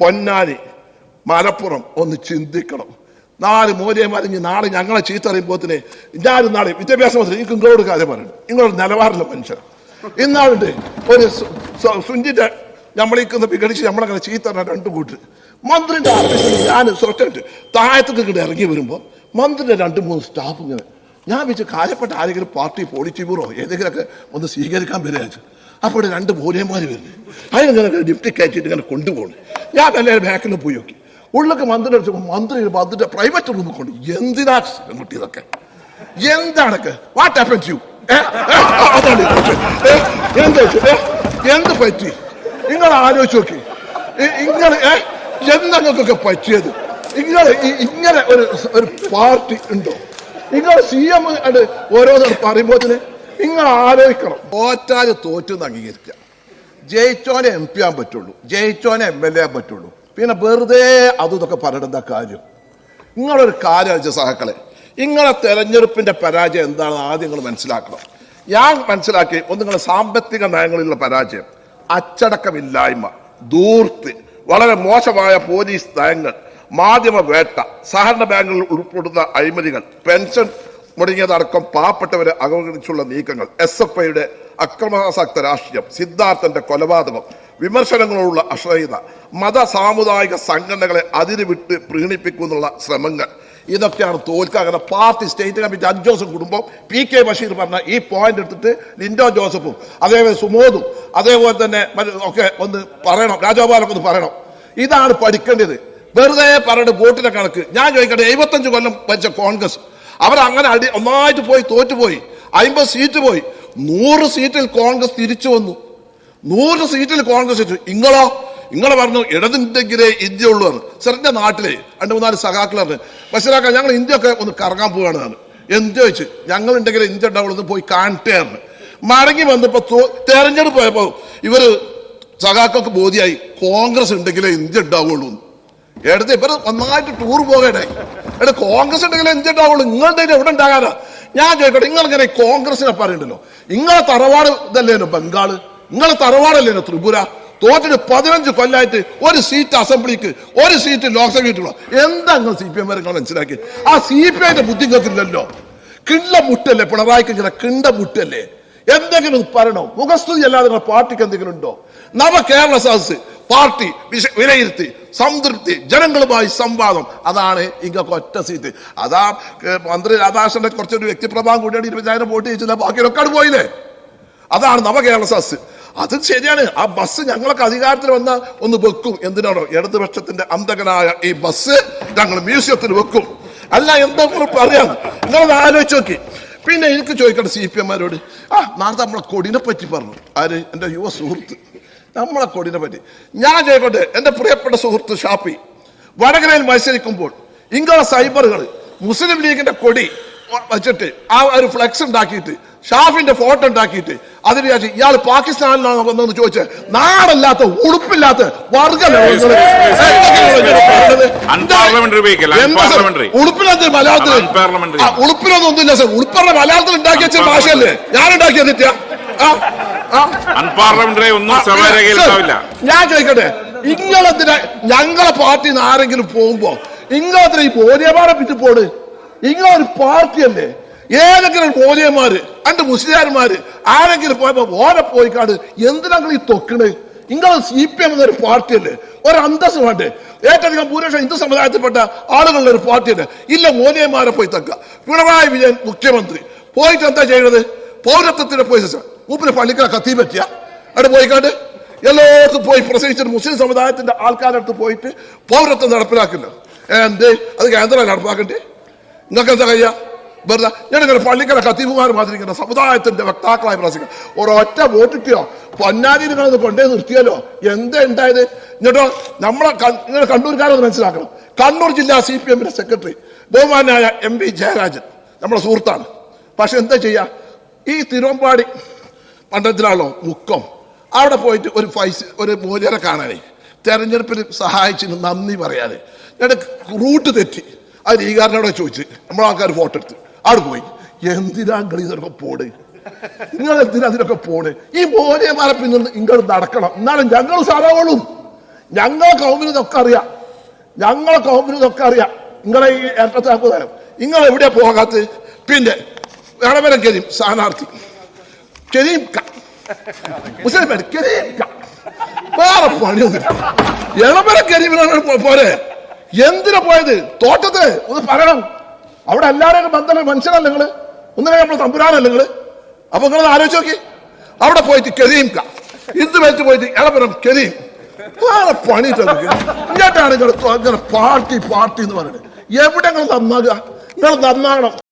പൊന്നാനി മലപ്പുറം ഒന്ന് ചിന്തിക്കണം. നാല് മൂല്യമാരിഞ്ഞ് നാളെ ഞങ്ങളെ ചീത്ത അറിയുമ്പോത്തിന് ഞാനും നാളെ വിദ്യാഭ്യാസ മന്ത്രി എനിക്ക് ഇങ്ങോട്ട് കാര്യം പറയണം. നിങ്ങളൊരു നിലവാരമുള്ള മനുഷ്യൻ ഇന്നാളുണ്ട് ഒരു സുഞ്ചിന്റെ നമ്മളീക്കുന്ന വിഘടിച്ച് നമ്മളങ്ങനെ ചീത്ത രണ്ടു കൂട്ട് മന്ത്രിന്റെ ഓഫീസിൽ ഞാൻ സ്വറ്റായിട്ട് താഴത്തേക്ക് ഇങ്ങോട്ട് ഇറങ്ങി വരുമ്പോൾ മന്ത്രിന്റെ രണ്ട് മൂന്ന് സ്റ്റാഫ് ഇങ്ങനെ. ഞാൻ വെച്ച് കാര്യപ്പെട്ട ആരെങ്കിലും പാർട്ടി പോളിറ്റി ബ്യൂറോ ഏതെങ്കിലുമൊക്കെ ഒന്ന് സ്വീകരിക്കാൻ വരിക അപ്പോൾ രണ്ട് രണ്ട് വരുന്നത് വരുന്നു. ഞാൻ ലിഫ്റ്റ് കയറ്റിയിട്ട് ഇങ്ങനെ കൊണ്ടുപോകണം ഞാൻ എല്ലാവരും ബാക്കിൽ പോയി നോക്കി. ഉള്ളൊക്കെ മന്ത്രി അടിച്ചപ്പോൾ മന്ത്രി മന്ത്രിയുടെ പ്രൈവറ്റ് റൂമിൽ കൊണ്ട് എന്തിനാ കുട്ടി ഇതൊക്കെ എന്താണൊക്കെ? വാട്ട് ഹാപ്പൻ യു എന്ത് പറ്റി? നിങ്ങൾ ആലോചിച്ച് നോക്കി. ഇങ്ങനെ എന്തൊക്കെ പറ്റിയത്? ഇങ്ങനെ ഇങ്ങനെ ഒരു ഒരു പാർട്ടി ഉണ്ടോ? നിങ്ങൾ സി എം ഓരോന്നും പറയുമ്പോൾ നിങ്ങൾ ആലോചിക്കണം. തോറ്റാൽ തോറ്റെന്ന് അംഗീകരിക്കുക. ജയിച്ചോനെ എം പി ആൻ പറ്റുള്ളൂ. ജയിച്ചോനെ എം എൽ എ ആൻ പറ്റുള്ളൂ. പിന്നെ വെറുതെ അതും ഇതൊക്കെ പറയേണ്ട കാര്യം? നിങ്ങളൊരു കാര്യം അയച്ച സഹാക്കളെ. നിങ്ങളെ തെരഞ്ഞെടുപ്പിന്റെ പരാജയം എന്താണെന്ന് ആദ്യം നിങ്ങൾ മനസ്സിലാക്കണം. ഞാൻ മനസ്സിലാക്കി ഒന്ന് നിങ്ങളുടെ സാമ്പത്തിക നയങ്ങളിലുള്ള പരാജയം. അച്ചടക്കമില്ലായ്മ ദൂർത്ത് വളരെ മോശമായ പോലീസ് നയങ്ങൾ മാധ്യമ വേട്ട സഹകരണ ബാങ്കുകളിൽ ഉൾപ്പെടുന്ന അഴിമതികൾ പെൻഷൻ മുടങ്ങിയതടക്കം പാവപ്പെട്ടവരെ അവഗണിച്ചുള്ള നീക്കങ്ങൾ എസ് എഫ് ഐയുടെ അക്രമാസക്ത രാഷ്ട്രീയം സിദ്ധാർത്ഥന്റെ കൊലപാതകം വിമർശനങ്ങളോടുള്ള അശ്രയത മത സാമുദായിക സംഘടനകളെ അതിര് വിട്ട് പ്രീണിപ്പിക്കുന്നുള്ള ശ്രമങ്ങൾ. ഇതൊക്കെയാണ് തോൽക്കുക അങ്ങനെ പാർട്ടി സ്റ്റേറ്റ് കമ്മിറ്റി അഞ്ച് ദിവസം കുടുംബം പി കെ ബഷീർ പറഞ്ഞ ഈ പോയിന്റ് എടുത്തിട്ട് ലിൻഡോ ജോസഫും അതേപോലെ സുമോദും അതേപോലെ തന്നെ ഒക്കെ ഒന്ന് പറയണം രാജഗോപാലൊക്കെ ഒന്ന് പറയണം. ഇതാണ് പഠിക്കേണ്ടത്. വെറുതെ പറഞ്ഞിട്ട് വോട്ടിന്റെ കണക്ക്. ഞാൻ ചോദിക്കട്ടെ എഴുപത്തഞ്ച് കൊല്ലം വെച്ച കോൺഗ്രസ് അവർ അങ്ങനെ അടി ഒന്നായിട്ട് പോയി തോറ്റുപോയി അമ്പത് സീറ്റ് പോയി. നൂറ് സീറ്റിൽ കോൺഗ്രസ് തിരിച്ചു വന്നു. നൂറ് സീറ്റിൽ കോൺഗ്രസ് തിരിച്ചു. ഇങ്ങളോ ഇങ്ങളെ പറഞ്ഞു ഇടതുണ്ടെങ്കിലേ ഇന്ത്യ ഉള്ളൂ എന്ന്. സാറിന്റെ നാട്ടിലെ രണ്ട് മൂന്നാൽ സഖാക്കൾ പറഞ്ഞു മനസ്സിലാക്കാൻ ഞങ്ങൾ ഇന്ത്യ ഒക്കെ ഒന്ന് കറങ്ങാൻ പോവുകയാണ് എന്ത് ചോദിച്ചു? ഞങ്ങൾ ഉണ്ടെങ്കിൽ ഇന്ത്യ ഉണ്ടാവുള്ളൂ പോയി കാണട്ടെയാണ് മടങ്ങി വന്നപ്പോ തോ- തെരഞ്ഞെടുപ്പ് പോയപ്പോ ഇവർ സഖാക്കൾക്ക് ബോധിയായി കോൺഗ്രസ് ഉണ്ടെങ്കിലേ ഇന്ത്യ ഉണ്ടാവുള്ളൂ എടുത്ത് ഇവർ നന്നായിട്ട് ടൂർ പോകണേ എടാ കോൺഗ്രസ് ഉണ്ടെങ്കിൽ എന്തുണ്ടാവുള്ളൂ? നിങ്ങളുടെ എവിടെ ഉണ്ടാകാനാ? ഞാൻ ചോദിക്കട്ടെ നിങ്ങൾ ഇങ്ങനെ കോൺഗ്രസിനെ പറയണ്ടല്ലോ? നിങ്ങളെ തറവാട് ഇതല്ലേനോ ബംഗാൾ? നിങ്ങളെ തറവാടല്ലേനോ ത്രിപുര? തോറ്റിട്ട് പതിനഞ്ച് കൊല്ലായിട്ട് ഒരു സീറ്റ് അസംബ്ലിക്ക് ഒരു സീറ്റ് ലോക്സഭയ്ക്കുള്ള എന്താ നിങ്ങൾ സി പി എം നിങ്ങൾ മനസ്സിലാക്കി? ആ സി പി ഐന്റെ ബുദ്ധി നിങ്ങൾക്കില്ലല്ലോ. കിണ്ട മുട്ടല്ലേ പിണറായിക്ക് ഇങ്ങനെ കിണ്ട മുട്ടല്ലേ എന്തെങ്കിലും പറയണോ? മുഖസ്തുതി അല്ലാതെ നിങ്ങളുടെ പാർട്ടിക്ക് എന്തെങ്കിലും ഉണ്ടോ? നവ കേരള സദസ് പാർട്ടി വിലയിരുത്തി സംതൃപ്തി ജനങ്ങളുമായി സംവാദം. അതാണ് ഇങ്ങൊക്കെ ഒറ്റ സീറ്റ്. അതാ മന്ത്രി രാധാകൃഷ്ണന്റെ കുറച്ചൊരു വ്യക്തിപ്രഭാവം കൂടിയാണ് ഇരുപതിനായിരം വോട്ട് ചെയ്യിച്ചില്ല ബാക്കിയൊക്കെ അങ്ങട് പോയില്ലേ? അതാണ് നവകേരള സസ് അത് ശരിയാണ്. ആ ബസ് ഞങ്ങളൊക്കെ അധികാരത്തിൽ വന്ന ഒന്ന് വെക്കും. എന്തിനാണോ? ഇടതുപക്ഷത്തിന്റെ അന്തകനായ ഈ ബസ് ഞങ്ങൾ മ്യൂസിയത്തിൽ വെക്കും. അല്ല എന്താ അറിയാം നിങ്ങളത് ആലോചിച്ച് നോക്കി. പിന്നെ എനിക്ക് ചോദിക്കട്ടെ സി പി എമ്മാരോട് ആ നാളെ നമ്മളെ കൊടിനെ പറ്റി പറഞ്ഞു. ആര്? എന്റെ യുവ സുഹൃത്ത്. നമ്മളെ കൊടിനെ പറ്റി ഞാൻ ചെയ്യട്ടെ എന്റെ പ്രിയപ്പെട്ട സുഹൃത്ത് ഷാപ്പി വടകരയിൽ മത്സരിക്കുമ്പോൾ ഇങ്ങളെ സൈബറുകൾ മുസ്ലിം ലീഗിന്റെ കൊടി വെച്ചിട്ട് ആ ഒരു ഫ്ലെക്സ് ഉണ്ടാക്കിയിട്ട് ഷാഫിന്റെ ഫോട്ടോ ഉണ്ടാക്കിയിട്ട് അതിന് ശേഷം ഇയാൾ പാകിസ്ഥാനിലാണ് വന്നതെന്ന് ചോദിച്ച് നാടല്ലാത്ത ഉടുപ്പില്ലാത്ത വർഗ മലയാളത്തിൽ ഉളുപ്പിലൊന്നും ഒന്നുമില്ല സർ ഉളുപ്പറ മലയാളത്തിൽ ഉണ്ടാക്കിയ ഭാഷയല്ലേ ഞാൻ ഉണ്ടാക്കിയ തെറ്റാ ആ ആ അൺപാർലമെന്ററി ഒന്നും ഉണ്ടാവില്ല. ഞാൻ ചോദിക്കട്ടെ ഇങ്ങളെന്തിനാ ഞങ്ങളെ പാർട്ടി നിന്ന് ആരെങ്കിലും പോകുമ്പോ ഇങ്ങളെന്തിനാ ഈ ബോധ്യമാരെ പിറ്റു പോട് പാർട്ടി പാർട്ടിയല്ലേ. ഏതെങ്കിലും ബോധ്യന്മാര് അണ്ട് മുസ്ലിംമാര് ആരെങ്കിലും പോയപ്പോ ഓരെ പോയിക്കാട് എന്തിനാ നിങ്ങൾ ഈ തൊക്കണ്? നിങ്ങൾ സി പി എം എന്നൊരു പാർട്ടിയല്ലേ. ഒരു അന്തസ് വേണ്ടേ? ഏറ്റവും ഭൂരിപക്ഷം ഹിന്ദു സമുദായത്തിൽപ്പെട്ട ആളുകളുടെ ഒരു പാർട്ടി അല്ലേ ഇല്ല മോനിയന്മാരെ പോയി തക്ക. പിണറായി വിജയൻ മുഖ്യമന്ത്രി. പോയിട്ട് എന്താ ചെയ്യുന്നത് പൗരത്വത്തിന്റെ പോയി മൂപ്പിന് പള്ളിക്കല കത്തി പറ്റിയ. അവിടെ പോയിക്കാണ്ട്? എല്ലാവർക്കും പോയി പ്രസംഗിച്ചിട്ട് മുസ്ലിം സമുദായത്തിന്റെ ആൾക്കാരുടെ അടുത്ത് പോയിട്ട് പൗരത്വം നടപ്പിലാക്കില്ല എന്ത് അത് കേന്ദ്രം നടപ്പാക്കണ്ടേ? നിങ്ങൾക്ക് എന്താ കഴിയാ? വെറുതെ ഞാനിങ്ങനെ പള്ളിക്കല കത്തീപുമാർ മാത്രം ഇങ്ങനെ സമുദായത്തിന്റെ വക്താക്കളായി പ്രസംഗിക്കാം ഒരൊറ്റ വോട്ടിട്ടോ പൊന്നാരി നിങ്ങളത് കൊണ്ടേ നിർത്തിയല്ലോ എന്താ ഉണ്ടായത്? എന്നിട്ടോ നമ്മളെ നിങ്ങൾ കണ്ണൂർക്കാരൊന്ന് മനസ്സിലാക്കണം. കണ്ണൂർ ജില്ലാ സി പി എമ്മിന്റെ സെക്രട്ടറി ബഹുമാനായ എം പി ജയരാജൻ നമ്മുടെ സുഹൃത്താണ്. പക്ഷെ എന്താ ചെയ്യാ? ഈ തിരുവമ്പാടി പണ്ടത്തിലാണല്ലോ മുക്കം. അവിടെ പോയിട്ട് ഒരു പൈസ ഒരു മൂല്യനെ കാണാനേ. തെരഞ്ഞെടുപ്പിന് സഹായിച്ചിന് നന്ദി പറയാനേ. ഞാൻ റൂട്ട് തെറ്റി. അത് ലീഗാരനോടെ ചോദിച്ച്. നമ്മളെ ആൾക്കാർ ഫോട്ടോ എടുത്ത്. അവിടെ പോയി. എന്തിനാ നിങ്ങൾ ഇതൊക്കെ പോണ്? നിങ്ങൾ എന്തിനാ അതിനൊക്കെ പോണ്? ഈ മോനെമാരെ പിന്നെ നിങ്ങൾ നടക്കണം. എന്നാലും ഞങ്ങൾ സാറാവുള്ളൂ ഞങ്ങളെ കൗമിന് ഇതൊക്കെ അറിയാം. ഞങ്ങളെ കൗമിന് ഇതൊക്കെ അറിയാം. നിങ്ങളെ ഈ ഏട്ടത്താക്കുതരം നിങ്ങൾ എവിടെയാ പോകാത്ത പിന്നെ വേണമെങ്കിലും സ്ഥാനാർത്ഥി. പേര് കരീം ക വേറെ പണിയൊന്നും ഇളവരം കരീമിനാണ് പോരെ എന്തിനാ പോയത് തോട്ടത്ത് ഒന്ന് പറയണം അവിടെ എല്ലാവരും ബന്ധം മനുഷ്യനല്ല നിങ്ങൾ. ഒന്നിനെ നമ്മൾ തമ്പുരാനല്ല നിങ്ങൾ? അപ്പൊ നിങ്ങൾ ആലോചിച്ച് നോക്കി. അവിടെ പോയിട്ട് കെരീം ക ഇത് വെച്ച് പോയിട്ട് ഇളവരം കെരീം വേറെ പണി ഇങ്ങോട്ടാണ് നിങ്ങൾ ഇങ്ങനെ പാർട്ടി പാർട്ടി എന്ന് പറയുന്നത്. എവിടെ നിങ്ങൾ നന്നാകുക നിങ്ങൾ നന്നാകണം.